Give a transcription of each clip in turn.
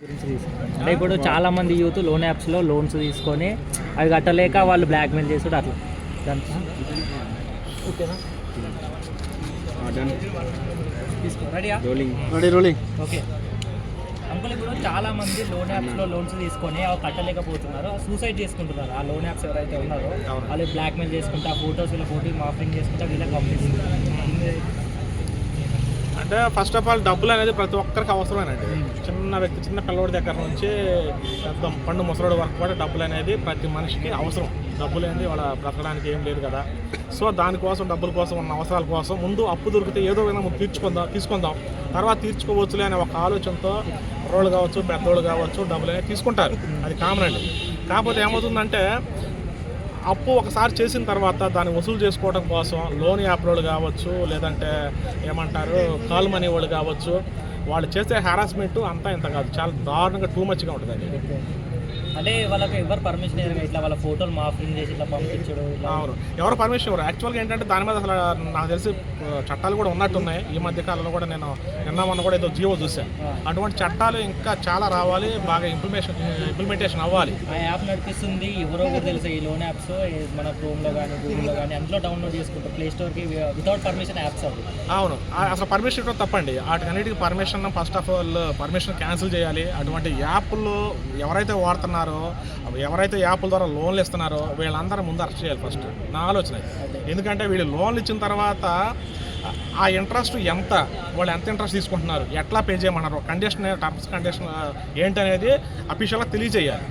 అంటే ఇప్పుడు చాలా మంది యూత్ లోన్ యాప్స్లో లోన్స్ తీసుకొని అవి కట్టలేక వాళ్ళు బ్లాక్మెయిల్ చేసుడు అట్లా. ఓకే. అంకుల్ ఇప్పుడు చాలా మంది లోన్ యాప్స్లో లోన్స్ తీసుకొని అవి కట్టలేకపోతున్నారు. సూసైడ్ చేసుకుంటున్నారు. ఆ లోన్ యాప్స్ ఎవరైతే ఉన్నారో వాళ్ళు బ్లాక్మెయిల్ చేసుకుంటే ఆ ఫోటోస్ వీళ్ళ ఫోటో మాఫింగ్ చేసుకుంటే వీళ్ళకి పంపిస్తుంది అంటే ఫస్ట్ ఆఫ్ ఆల్ డబ్బులు అనేది ప్రతి ఒక్కరికి అవసరమేనండి. చిన్న వ్యక్తి చిన్న పిల్లవాడి దగ్గర నుంచి పెద్ద పండు ముసలోడి వరకు కూడా డబ్బులు అనేది ప్రతి మనిషికి అవసరం. డబ్బులు అనేది వాళ్ళ బ్రతకడానికి ఏం లేదు కదా. సో దానికోసం డబ్బుల కోసం ఉన్న అవసరాల కోసం ముందు అప్పు దొరికితే ఏదో విధంగా తీర్చుకుందాం తీసుకుందాం. తర్వాత తీర్చుకోవచ్చులే అనే ఒక ఆలోచనతో రోడ్లు కావచ్చు పెద్దోళ్ళు కావచ్చు డబ్బులు అనేది తీసుకుంటారు. అది కామన్ అండి. కాకపోతే ఏమవుతుందంటే అప్పు ఒకసారి చేసిన తర్వాత దాన్ని వసూలు చేసుకోవడం కోసం లోన్ యాప్ వాళ్ళు కావచ్చు లేదంటే ఏమంటారు కాల్ మనీ వాళ్ళు కావచ్చు వాళ్ళు చేసే హారాస్మెంట్ అంతా ఇంత కాదు. చాలా దారుణంగా టూ మచ్గా ఉంటుంది అంటే వాళ్ళకి ఎవరు పర్మిషన్ ఇవ్వరు ఇట్లా వాళ్ళ ఫోటోలు మాఫింగ్ చేసి ఇట్లా పంపించడు అవును. ఎవరు పర్మిషన్ ఇవ్వరు. యాక్చువల్గా ఏంటంటే దాని మీద అసలు నాకు తెలిసి చట్టాలు కూడా ఉన్నట్టున్నాయి. ఈ మధ్య కాలంలో కూడా నేను నిన్న మొన్న కూడా ఏదో జియో చూసాను అటువంటి చట్టాలు ఇంకా చాలా రావాలి బాగా ఇంప్లిమేషన్ ఇంప్లిమెంటేషన్ అవ్వాలి. ఆ యాప్ నడిపిస్తుంది. ఎవరో కూడా తెలుసు ఈ లోన్ యాప్స్ మన క్రోమ్లో కానీ గూగుల్లో కానీ అందులో డౌన్లోడ్ చేసుకుంటారు. ప్లే స్టోర్కి వితౌట్ పర్మిషన్ యాప్స్ అవి. అవును. అసలు పర్మిషన్ ఇవ్వడం తప్పండి. వాటికన్నిటికి permission first of all permission cancel చేయాలి. అటువంటి యాప్లు ఎవరైతే వాడుతున్నారో ఇస్తున్నారో. ఎవరైతే యాప్ల ద్వారా లోన్లు ఇస్తున్నారో వీళ్ళందరూ ముందు అరెస్ట్ చేయాలి ఫస్ట్. నా ఆలోచన ఎందుకంటే వీళ్ళు లోన్లు ఇచ్చిన తర్వాత ఆ ఇంట్రెస్ట్ ఎంత వాళ్ళు ఎంత ఇంట్రెస్ట్ తీసుకుంటున్నారు ఎట్లా పే చేయమన్నారు కండిషన్ టర్మ్స్ కండిషన్ ఏంటనేది అఫీషియల్గా తెలియజేయాలి.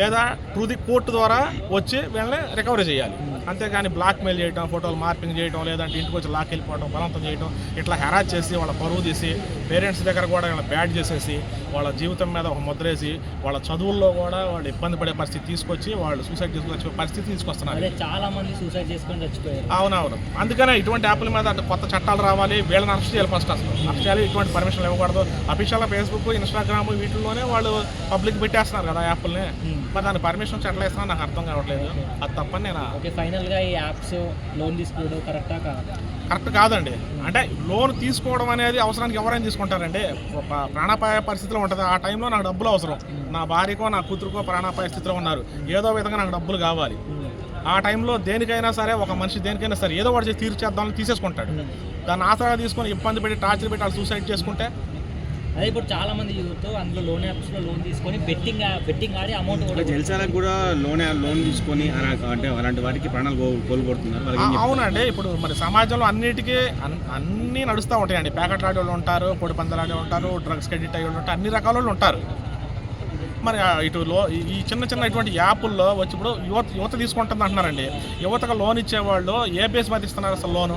లేదా త్రూ ది కోర్టు ద్వారా వచ్చి వీళ్ళని రికవరీ చేయాలి. అంతేగాని బ్లాక్మెయిల్ చేయడం ఫోటోలు మార్పింగ్ చేయడం లేదంటే ఇంటికి వచ్చి లాక్ వెళ్ళిపోవడం బలవంతం చేయడం ఇట్లా హెరాజ్ చేసి వాళ్ళ పరువు తీసి పేరెంట్స్ దగ్గర కూడా వీళ్ళని బ్యాడ్ చేసేసి వాళ్ళ జీవితం మీద ఒక ముద్రేసి వాళ్ళ చదువుల్లో కూడా వాళ్ళు ఇబ్బంది పడే పరిస్థితి తీసుకొచ్చి వాళ్ళు సూసైడ్ చేసుకొచ్చే పరిస్థితి తీసుకొస్తున్నారు. చాలా మంది సూసైడ్ చేసుకొని చచ్చిపోయారు. అవునవును. అందుకనే ఇటువంటి యాప్ల మీద కొత్త చట్టాలు రావాలి వీళ్ళని అరెస్ట్ చేయాలి ఫస్ట్ అసలు. అరెస్ట్ చేయాలి ఇటువంటి పర్మిషన్ ఇవ్వకూడదు. అఫీషియల్గా ఫేస్బుక్ ఇన్స్టాగ్రామ్ వీటిల్లోనే వాళ్ళు పబ్లిక్ పెట్టేస్తున్నారు కదా యాప్లని. మరి దాని పర్మిషన్ ఎట్లా ఇస్తున్నా నాకు అర్థం కావట్లేదు. అది తప్పని నేను ఓకే ఫైనల్గా ఈ యాప్స్ లోన్ తీసుకోవడం కరెక్టా కాదు? కరెక్ట్ కాదండి. అంటే లోన్ తీసుకోవడం అనేది అవసరానికి ఎవరైనా తీసుకుంటారండి. ఒక ప్రాణాపాయ పరిస్థితిలో ఉంటుంది. ఆ టైంలో నాకు డబ్బులు అవసరం. నా భార్యకో నా కూతురుకో ప్రాణాపాయ స్థితిలో ఉన్నారు. ఏదో విధంగా నాకు డబ్బులు కావాలి. ఆ టైంలో దేనికైనా సరే ఒక మనిషి దేనికైనా సరే ఏదో ఒకటి చేసి తీర్చేద్దామని తీసేసుకుంటాడు. దాన్ని ఆసరాగా తీసుకొని ఇబ్బంది పెట్టి టార్చర్ పెట్టి వాళ్ళు సూసైడ్ చేసుకుంటే అదే ఇప్పుడు చాలా మంది యూత్ అందులో లోన్ యాప్స్లో లోన్ తీసుకొని బెట్టింగ్ బెట్టింగ్ ఆడి అమౌంట్ కూడా జల్సాలకు కూడా లోన్ లోన్ తీసుకొని అలా అంటే అలాంటి వాటికి ప్రాణాలు కోల్పోతున్నారు? అవునండి. ఇప్పుడు మరి సమాజంలో అన్నిటికీ అన్- అన్నీ నడుస్తూ ఉంటాయండి. ప్యాకెట్ ఆడే వాళ్ళు ఉంటారు పొడి పందలు ఆడే ఉంటారు డ్రగ్స్ క్రెడిట్ అయ్యే వాళ్ళు ఉంటారు అన్ని రకాల వాళ్ళు ఉంటారు. మరి ఇటు లో ఈ- చిన్న చిన్న ఇటువంటి యాపుల్లో వచ్చి ఇప్పుడు యువత యువత తీసుకుంటుంది అంటున్నారండి. యువతకు లోన్ ఇచ్చేవాళ్ళు ఏ బేస్ మీద ఇస్తున్నారు అసలు loan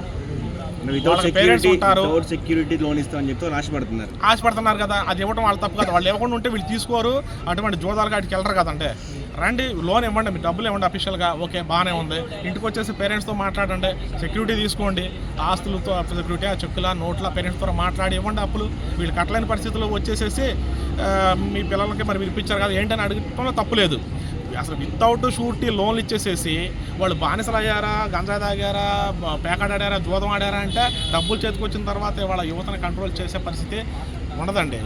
without security. Without security loan ఇస్తామని చెప్తే ఆశపడుతున్నారు. ఆశపడుతున్నారు కదా అది ఇవ్వడం వాళ్ళ తప్పు కదా. వాళ్ళు ఇవ్వకుండా ఉంటే వీళ్ళు తీసుకోరు. అటువంటి జోదాలు కాడికి వెళ్ళరు కదంటే రండి లోన్ ఇవ్వండి మీరు డబ్బులు ఇవ్వండి అఫీషియల్గా ఓకే బాగానే ఉంది. ఇంటికి వచ్చేసి పేరెంట్స్తో మాట్లాడండి. సెక్యూరిటీ తీసుకోండి. ఆస్తులతో సెక్యూరిటీ ఆ చెక్కుల నోట్ల పేరెంట్స్తో మాట్లాడి ఇవ్వండి అప్పులు. వీళ్ళు కట్టలేని పరిస్థితుల్లో వచ్చేసేసి మీ పిల్లలకి మరి ఇప్పించారు కదా ఏంటని అడగటంలో తప్పు లేదు. అసలు వితౌట్ షూరిటీ లోన్లు ఇచ్చేసేసి వాళ్ళు బానిసలు అయ్యారా గంజా తాగారా బ- పేకాట ఆడారా అంటే డబ్బులు చేతికి వచ్చిన తర్వాత వాళ్ళ యువతని కంట్రోల్ చేసే పరిస్థితి ఉండదండి.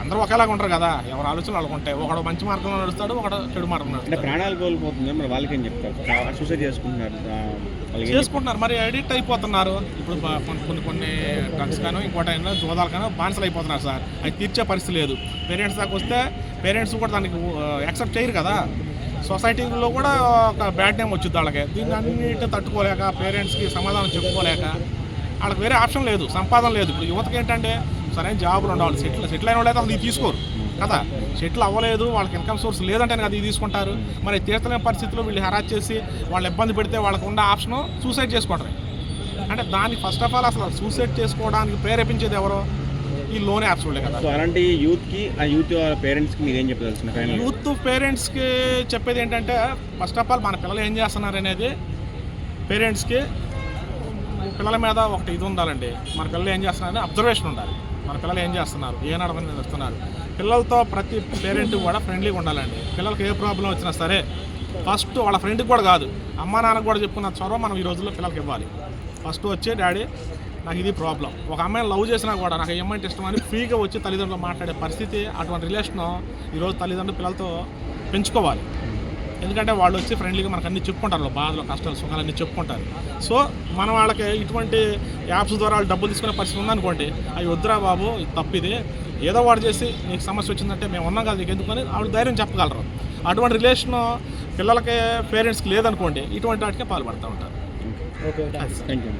అందరూ ఒకేలాగా ఉంటారు కదా ఎవరి ఆలోచనలు వాళ్ళకు ఉంటాయి. ఒకడు మంచి మార్గంలో నడుస్తాడు ఒకడు చెడు మార్గంలో అంటే నడుస్తాడు ప్రాణాలు కోల్పోతుంది మరి వాళ్ళకి ఏం చెప్తారు సూసైడ్ చేసుకుంటున్నారు చేసుకుంటున్నారు మరి ఎడిక్ట్ అయిపోతున్నారు. ఇప్పుడు కొన్ని కొన్ని డ్రగ్స్ కానీ ఇంకోటైనా జోదాలు కానీ బానిసలు అయిపోతున్నారు సార్. అది తీర్చే పరిస్థితి లేదు. పేరెంట్స్ దాకా వస్తే పేరెంట్స్ కూడా దానికి యాక్సెప్ట్ చేయరు కదా. సొసైటీలో కూడా ఒక బ్యాడ్ నేమ్ వచ్చింది వాళ్ళకి. దీన్ని అన్నిటి తట్టుకోలేక పేరెంట్స్కి సమాధానం చెప్పుకోలేక వాళ్ళకి వేరే ఆప్షన్ లేదు సంపాదన లేదు. ఇప్పుడు యువతకి ఏంటంటే సరైన జాబులు ఉండాలి సెటిల్ సెటిల్ అయిన వాళ్ళైతే అసలు ఇది తీసుకోరు కదా. సెటిల్ అవ్వలేదు వాళ్ళకి ఇన్కమ్ సోర్స్ లేదంటే కదా ఇది తీసుకుంటారు. మరి తీర్చలేని పరిస్థితుల్లో వీళ్ళు హెరాజ్ చేసి వాళ్ళు ఇబ్బంది పెడితే వాళ్ళకు ఉన్న ఆప్షన్ సూసైడ్ చేసుకుంటారు. అంటే దాన్ని ఫస్ట్ ఆఫ్ ఆల్ అసలు సూసైడ్ చేసుకోవడానికి ప్రేరేపించేది ఎవరో? ఈ లోన్ యాప్స్ వాళ్ళే కదా. సో అలాంటి యూత్కి ఆ యూత్ పేరెంట్స్కి మీరు ఏం చెప్పదలుచున్న ఫైనల్ యూత్ పేరెంట్స్కి చెప్పేది ఏంటంటే ఫస్ట్ ఆఫ్ ఆల్ మన పిల్లలు ఏం చేస్తున్నారు అనేది పేరెంట్స్కి పిల్లల మీద ఒకటి ఇది ఉండాలండి. మన పిల్లలు ఏం చేస్తున్నారని అబ్జర్వేషన్ ఉండాలి. మన పిల్లలు ఏం చేస్తున్నారు? ఏ నడవని నడుస్తున్నారు? పిల్లలతో ప్రతి పేరెంట్ కూడా ఫ్రెండ్లీగా ఉండాలండి. పిల్లలకి ఏ ప్రాబ్లం వచ్చినా సరే ఫస్ట్ వాళ్ళ ఫ్రెండ్కి కూడా కాదు. అమ్మా నాన్నకు కూడా చెప్పుకున్న చొరవ మనం ఈ రోజుల్లో పిల్లలకి ఇవ్వాలి. ఫస్ట్ వచ్చి డాడీ నాకు ఇది ప్రాబ్లం ఒక అమ్మాయిని లవ్ చేసినా కూడా నాకు ఏమంటే ఇష్టం అని ఫ్రీగా వచ్చి తల్లిదండ్రులు మాట్లాడే పరిస్థితి అటువంటి రిలేషన్ ఈరోజు తల్లిదండ్రులు పిల్లలతో పెంచుకోవాలి. ఎందుకంటే వాళ్ళు వచ్చి ఫ్రెండ్లీగా మనకు అన్ని చెప్పుకుంటారు బాధలు కష్టాలు సుఖాలు అన్ని చెప్పుకుంటారు. సో మనం వాళ్ళకి ఇటువంటి యాప్స్ ద్వారా వాళ్ళు డబ్బులు తీసుకునే పరిస్థితి ఉందనుకోండి అవి వద్దురా బాబు తప్పిది. ఏదో వాడు చేసి నీకు సమస్య వచ్చిందంటే మేము ఉన్నాం కదా నీకు ఎందుకని వాళ్ళు ధైర్యం చెప్పగలరు. అటువంటి రిలేషన్ పిల్లలకి పేరెంట్స్కి లేదనుకోండి ఇటువంటి వాటికే పాల్పడుతూ ఉంటారు. Okay thank you